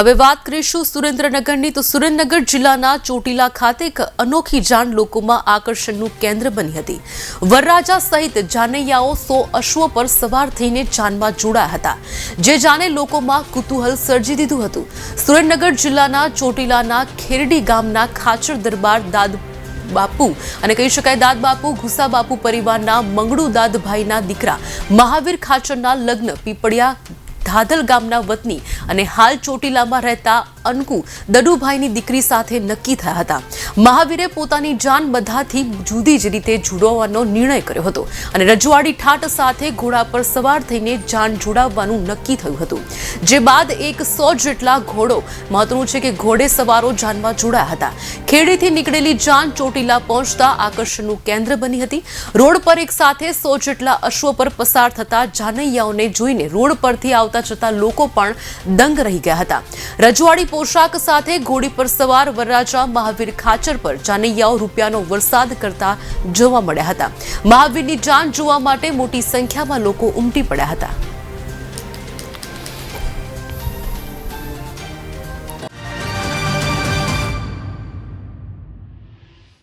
હવે વાત કરીશું સુરેન્દ્રનગરની. તો સુરેન્દ્રનગર જિલ્લાના ચોટીલા ખાતે એક અનોખી જાણ લોકોમાં આકર્ષણનું કેન્દ્ર બની હતી. વરરાજા સહિત જાનૈયાઓ સો અશ્વો પર સવાર થઈને જાનમાં જોડાયા હતા. જે જાને લોકોમાં કુતૂહલ સર્જી દીધું હતું. સુરેન્દ્રનગર જિલ્લાના ચોટીલાના ખેરડી ગામના ખાચર દરબાર દાદ બાપુ અને કહી શકાય દાદ બાપુ, ઘુસા બાપુ પરિવારના મંગળુ દાદભાઈના દીકરા મહાવીર ખાચરના લગ્ન પીપળિયા ધાધલ ગામના વતની અને હાલ ચોટીલામાં રહેતા અનકુ દડુભાઈની દીકરી સાથે નક્કી થયા હતા. મહાવીરે પોતાની જાન બધાથી જુદી જ રીતે જોડવાનો નિર્ણય કર્યો હતો અને રજવાડી ઠાટ સાથે ઘોડા પર સવાર થઈને જાન જોડાવવાનું નક્કી થયું હતું. જે બાદ એક સો જેટલા ઘોડો, મહત્વનું છે કે ઘોડે સવારો જાનમાં જોડાયા હતા. ખેડીથી નીકળેલી જાન ચોટીલા પહોંચતા આકર્ષણનું કેન્દ્ર બની હતી. રોડ પર એક સાથે સો જેટલા અશ્વો પર પસાર થતા જાનૈયાઓને જોઈને રોડ પરથી આવતા જતા લોકો પણ દંગ રહી ગયા હતા. રજવાડી પોશાક સાથે ઘોડી પર સવાર વરરાજા મહાવીર ખાચર પર જાનૈયાઓ રૂપિયાનો વરસાદ કરતા જોવા મળ્યા હતા. મહાવીરની જાન જોવા માટે મોટી સંખ્યામાં લોકો ઉમટી પડ્યા હતા.